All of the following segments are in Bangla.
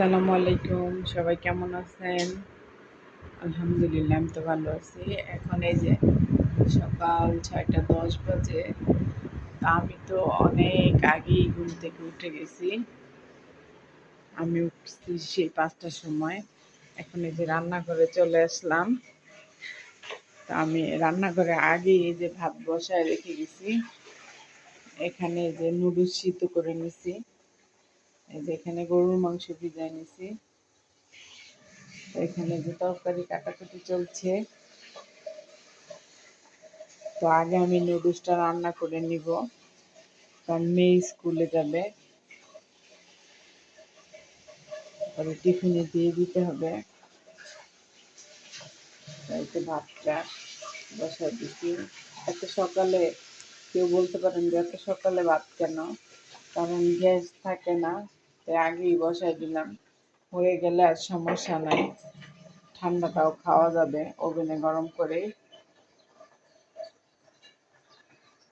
আসসালামু আলাইকুম, সবাই কেমন আছেন? আলহামদুলিল্লাহ, আমি তো ভালো আছি। এখন এই যে সকাল ছয়টা দশ বাজে আমি তো অনেক আগেই ঘুম থেকে উঠে গেছি। আমি উঠছি সেই পাঁচটার সময়। এখন এই যে রান্নাঘরে চলে আসলাম। তা আমি রান্নাঘরে আগেই এই যে ভাত বসায় রেখে গেছি। এখানে যে নুডলস সিদ্ধ করে নিছি। এই যে এখানে গরুর মাংস ভিজাই নিছি। এখানে যে তরকারি কাটাকুটি চলছে। তো আগে আমি নুডলসটা রান্না করে নিব। কারণ মেয়ে স্কুলে যাবে। টিফিনে দিয়ে দিতে হবে। ভাতটা বসা দিছি। এত সকালে কেউ বলতে পারেন যে এত সকালে ভাত কেন? কারণ গ্যাস থাকে না। আগেই বসাই দিলাম। হয়ে গেলে আর সমস্যা নাই। ঠান্ডাটাও খাওয়া যাবে, ওভেনে গরম করে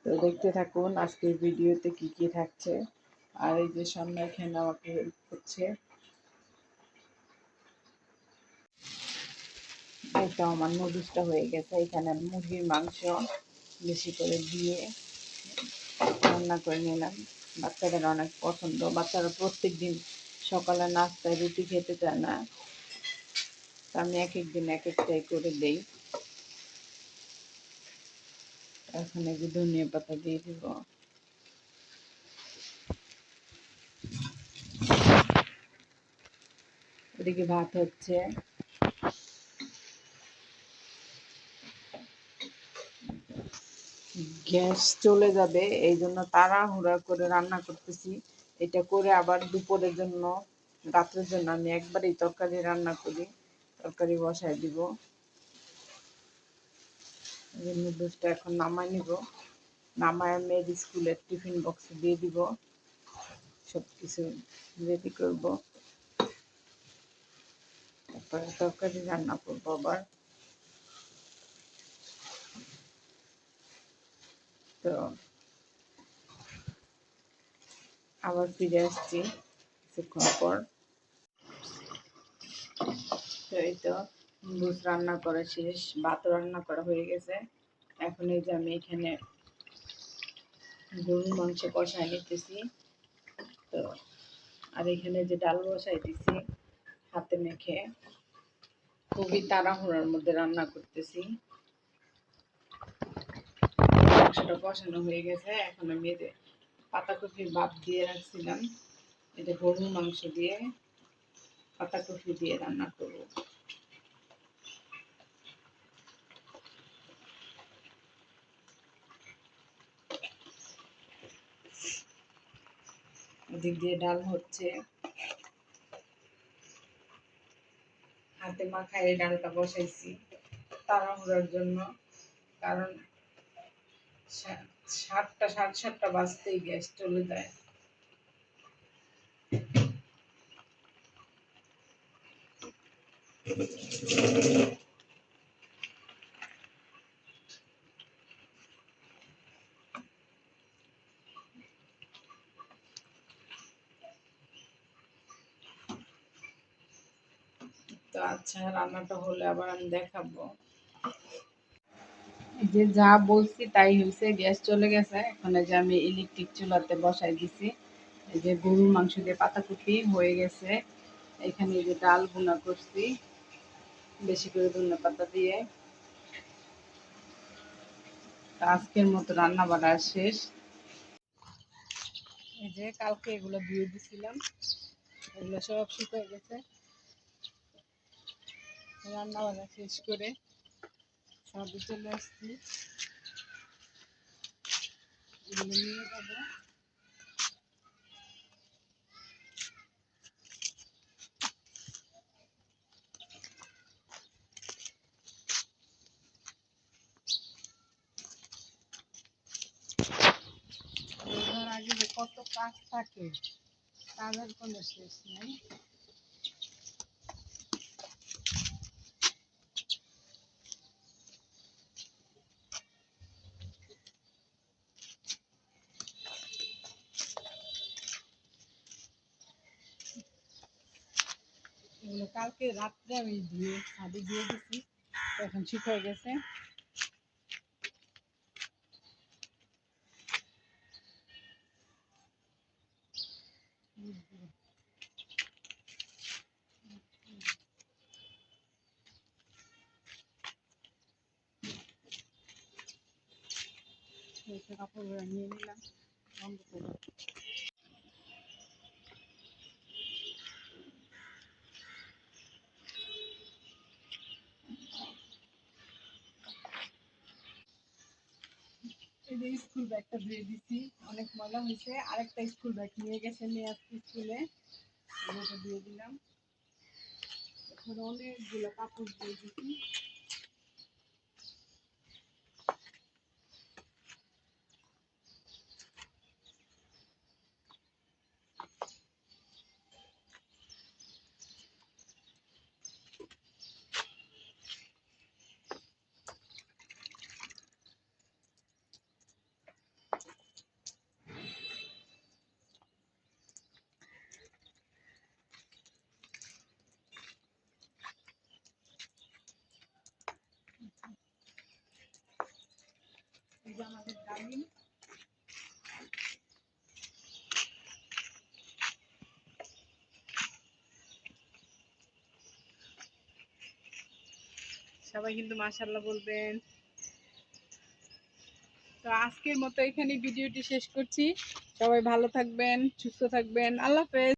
তো দেখতে থাকুন আজকের ভিডিওতে কি কি থাকছে। আর এই যে সন্ধ্যা এখানে আমাকে হেল্প করছে। এটা আমার নুডলসটা হয়ে গেছে। এখানে মুরগির মাংস, বেশি করে দিয়ে রান্না করে নিলাম। বাচ্চাদের অনেক পছন্দ। বাচ্চারা প্রত্যেক দিন সকালে নাস্তায় রুটি খেতে চায় না। আমি এক এক দিন এক একটাই করে দেই। এখন যে ধনিয়া পাতা দিয়ে দিব। ওদিকে ভাত হচ্ছে। গ্যাস চলে যাবে এই জন্য তাড়াহুড়া করে রান্না করতেছি। এটা করে আবার দুপুরের জন্য, রাত্রের জন্য আমি একবারই তরকারি রান্না করি, তরকারি বসায় দিব। নুডলসটা এখন নামাই নিব, নামায় মেয়ের স্কুলের টিফিন বক্সে দিয়ে দিব সব কিছু রেডি করব। তারপরে তরকারি রান্না করব আবার। তো আবার ফিরে আসছি কিছুক্ষণ পর। তো এই তো নুডলস রান্না করা শেষ, ভাত রান্না করা হয়ে গেছে। এখন এই যে আমি এখানে গরুর মাংস কষায় নিতেছি। তো আর এখানে যে ডাল বসাই দিছি, হাতে মেখে খুবই তাড়াহুড়ার মধ্যে রান্না করতেছি। মাংসটা বসানো হয়ে গেছে। এখন আমি যে পাতাকপির ভাত দিয়ে রাখছিলাম। এটা গরুর মাংস দিয়ে পাতাকপি দিয়ে রান্না করব। ওদিক দিয়ে ডাল হচ্ছে। হাতে মাখায় ডালটা বসাইছি, তাড়াহুড়ার জন্য, কারণ সাতটা সাড়ে সাতটা বাজতেই গ্যাস চলে যায়। তো আচ্ছা রান্নাটা হলে আবার আমি দেখাবো। যে যা বলছি তাই হয়েছে গ্যাস চলে গেছে। এখন যে আমি ইলেকট্রিক চুলাতে বসাই দিছি। এই যে গরুর মাংস দিয়ে পাতাকপি হয়ে গেছে। এখানে যে ডাল বোনা করছি, বেশি করে ধনে পাতা দিয়ে। আজকের মতো রান্না বাড়া শেষ। এই যে কালকে এগুলো দিয়ে দিছিলাম। এগুলো সব শুকিয়ে গেছে। রান্না বান্না শেষ করে। ছাদে চলে আসছি। এগুলো নিয়ে যাব। আগে কত কাজ থাকে কাজের কোনো শেষ নেই এগুলো কালকে রাত্রে আমি ধুয়ে ছাদে দিয়ে দিছি এখন ঠিক হয়ে গেছে। কাপড় নিয়ে নিলাম বন্ধ করে। যে স্কুল ব্যাগটা ধুয়ে দিছি, অনেক মজা হয়েছে। আরেকটা স্কুল ব্যাগ নিয়ে গেছে মেয়ে আজকে স্কুলে, ওটা দিয়ে দিলাম। এখন অনেকগুলো কাপড় দিয়ে দিছি। আমাদের সবাই কিন্তু মাশাল্লাহ বলবেন। তো আজকের মতো এখানে ভিডিওটি শেষ করছি। সবাই ভালো থাকবেন, সুস্থ থাকবেন। আল্লাহ হাফেজ।